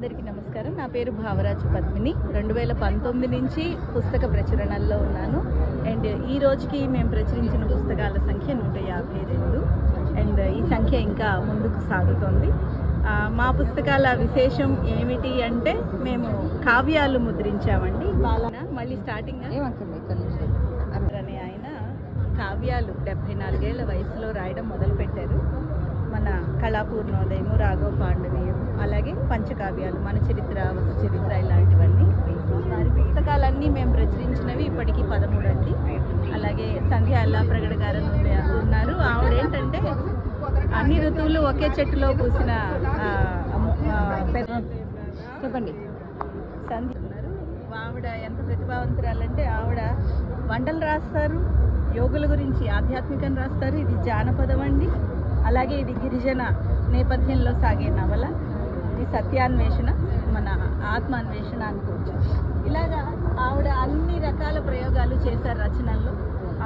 అందరికీ నమస్కారం. నా పేరు భావరాజు పద్మిని. రెండు వేల పంతొమ్మిది నుంచి పుస్తక ప్రచురణల్లో ఉన్నాను. అండ్ ఈ రోజుకి మేము ప్రచురించిన పుస్తకాల సంఖ్య నూట యాభై రెండు. అండ్ ఈ సంఖ్య ఇంకా ముందుకు సాగుతోంది. మా పుస్తకాల విశేషం ఏమిటి అంటే మేము కావ్యాలు ముద్రించామండి. బాలన మళ్ళీ స్టార్టింగ్ అనే ఆయన కావ్యాలు డెబ్భై నాలుగేళ్ళ వయసులో రాయడం మొదలుపెట్టారు. మన కళాపూర్ణోదయము రాఘవ పాండవీయం అలాగే పంచకావ్యాలు మన చరిత్ర వసు చరిత్ర ఇలాంటివన్నీ. వారి పుస్తకాలన్నీ మేము ప్రచురించినవి ఇప్పటికీ పదమూడు అండి అలాగే సంధ్య అల్లా ప్రగడ గారు ఉన్న- ఉన్నారు. ఆవిడ ఏంటంటే అన్ని ఋతువులు ఒకే చెట్టులో పూసిన చెప్పండి. సంధి ఉన్నారు. ఆవిడ ఎంత ప్రతిభావంతురాలంటే ఆవిడ వంటలు రాస్తారు యోగుల గురించి ఆధ్యాత్మికం రాస్తారు. ఇది జానపదం అండి. అలాగే ఇది గిరిజన నేపథ్యంలో సాగే నవల. ఇది సత్యాన్వేషణ మన ఆత్మాన్వేషణ అనుకోవచ్చు. ఇలాగా ఆవిడ అన్ని రకాల ప్రయోగాలు చేశారు రచనల్లో.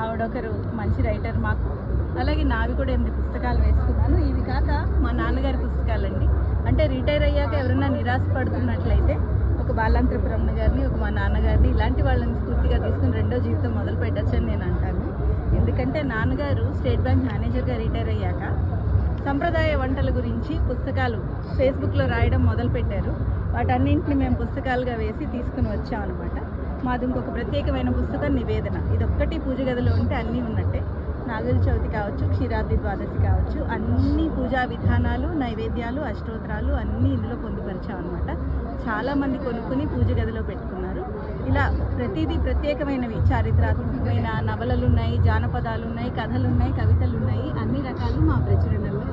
ఆవిడ ఒకరు మంచి రైటర్ మాకు. అలాగే నావి కూడా ఎనిమిది పుస్తకాలు వేసుకున్నాను. ఇవి కాక మా నాన్నగారి పుస్తకాలండి. అంటే రిటైర్ అయ్యాక ఎవరైనా నిరాశపడుతున్నట్లయితే ఒక బాలాంతరపురమ్మ గారిని ఒక మా నాన్నగారిని ఇలాంటి వాళ్ళని స్ఫూర్తిగా తీసుకుని రెండో జీవితం మొదలు పెట్టచ్చని నేను అంటాను. ఎందుకంటే నాన్నగారు స్టేట్ బ్యాంక్ మేనేజర్గా రిటైర్ అయ్యాక సంప్రదాయ వంటల గురించి పుస్తకాలు ఫేస్బుక్లో రాయడం మొదలుపెట్టారు. వాటన్నింటిని మేము పుస్తకాలుగా వేసి తీసుకుని వచ్చాం అనమాట మాది ఇంకొక ప్రత్యేకమైన పుస్తకం నివేదన. ఇది ఒక్కటి పూజ గదిలో ఉంటే అన్నీ ఉన్నట్టే. నాగుల చవితి కావచ్చు క్షీరాద్రి ద్వాదశి కావచ్చు అన్ని పూజా విధానాలు నైవేద్యాలు అష్టోత్తరాలు అన్నీ ఇందులో పొందుపరిచాం అనమాట చాలామంది కొనుక్కుని పూజ గదిలో పెట్టుకున్నారు. ఇలా ప్రతిదీ ప్రత్యేకమైనవి. చారిత్రాత్మకమైన నవలలు ఉన్నాయి జానపదాలు ఉన్నాయి కథలు ఉన్నాయి కవితలు ఉన్నాయి అన్ని రకాలు మా ప్రచురణలో